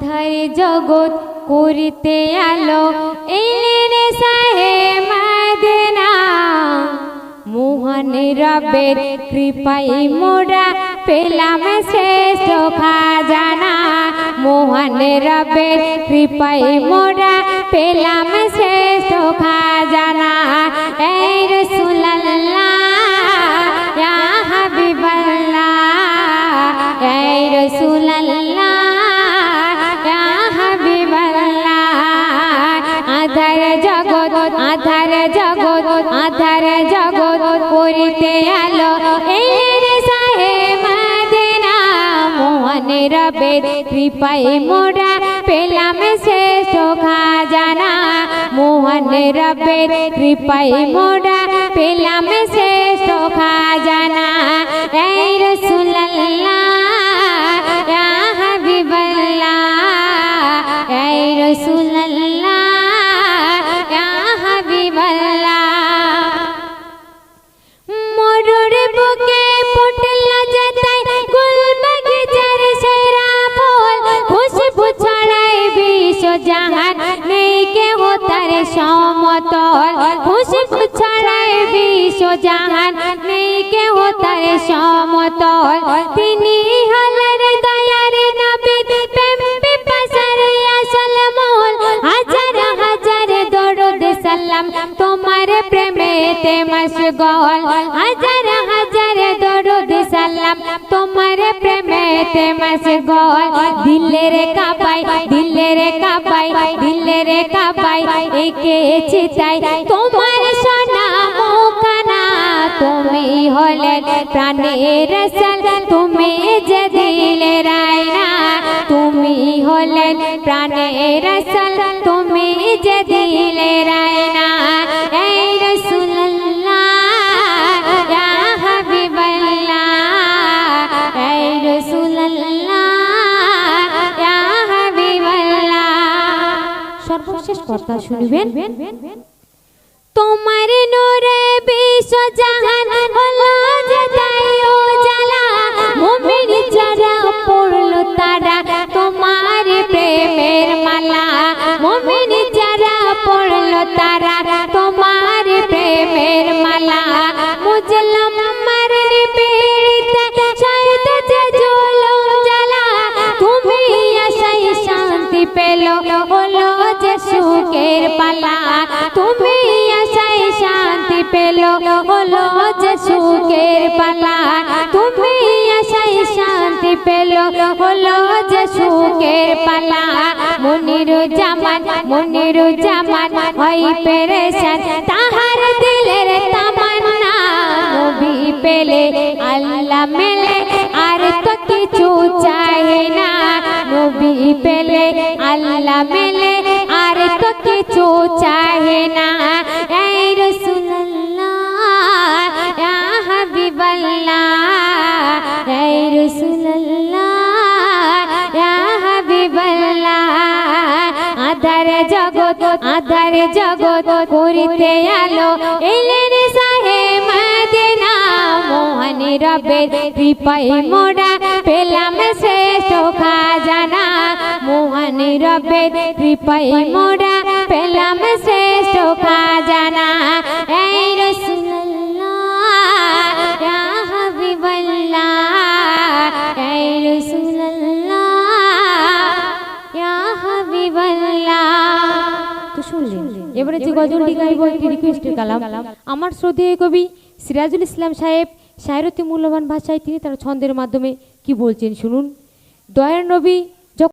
আধার জগৎ করিতে আলো। এলেন সাহে মাদেনা। মোহন রবের কৃপাই মোরা পেলাম শ্রেষ্ঠ খাজানা। মোহন রবের কৃপাই মোরা পেলাম শ্রেষ্ঠ খাজানা। এই রসুল্লাহ আধার জগৎ আধার জগৎ করিতে আলো। এই রে সাহে মাদিনা মোহন রবের কৃপায় মোরা পেলাম শ্রেষ্ঠ খাজানা। মোহন রবের কৃপায় মোরা পেলাম শ্রেষ্ঠ খাজানা। জাহান নেই কেহ তার সমতল। খুশবু ছড়াই বিশ্ব জাহান নেই কেহ তার সমতল। তিনি হলেন দয়ার নবী, প্রেম পিপাসার আসল মহল। হাজার হাজার দরুদ সালাম, তোমার প্রেমেতে মশগল হাজার হাজার দরুদ সালাম, তোমার প্রেমেতে মশগল দিলের কাপাই দিলের কাপাই দিলের কাপাই একে চিতাই তোমার সোনা মুখানা তুমি হলেন প্রাণের রসল তুমি যে দিলের রায়না, তুমি হলেন প্রাণের রসল তুমি যে দিলের রায়না। সর্বশেষ কথা শুনবেন। তোমার নূরে বিশ্ব জাহান হলো যে তাই জ্বালা মুমিন যারা পড়ল তারা তোমার প্রেমের মালা। সুখের পালা। তুমি আশাই শান্তি পেল, হলো যে সুখের পালা। তুমি আশাই শান্তি পেল, হলো যে সুখের পালা। মনির জামান মনির জামান হই পেরেশান, তাহার দিলের তামান্না। নবী পেলে, আল্লাহ মেলে, আর তো কিছু চাই না। নবী পেলে, আল্লাহ মেলে আর তো কিছু চাই না এই রসুল্লাহ ইয়া হাবিবাল্লাহ এই রসুল্লাহ ইয়া হাবিবাল্লাহ আধার জগৎ আধার জগৎ করিতে আলো এলেন সাহে মদিনা মোহন রবের কৃপায় মোরা পেলাম শ্রেষ্ঠ খাজানা মোহন রবের কৃপায় মোরা পেলাম শ্রেষ্ঠ খাজানা এবারে যে গজলটি গাইব একটি রিকোয়েস্টের আমার শ্রদ্ধেয় কবি সিরাজুল ইসলাম সাহেব শায়রতি মূল্যবান ভাষায় তিনি তার ছন্দের মাধ্যমে কি বলছেন শুনুন। দয়ার নবী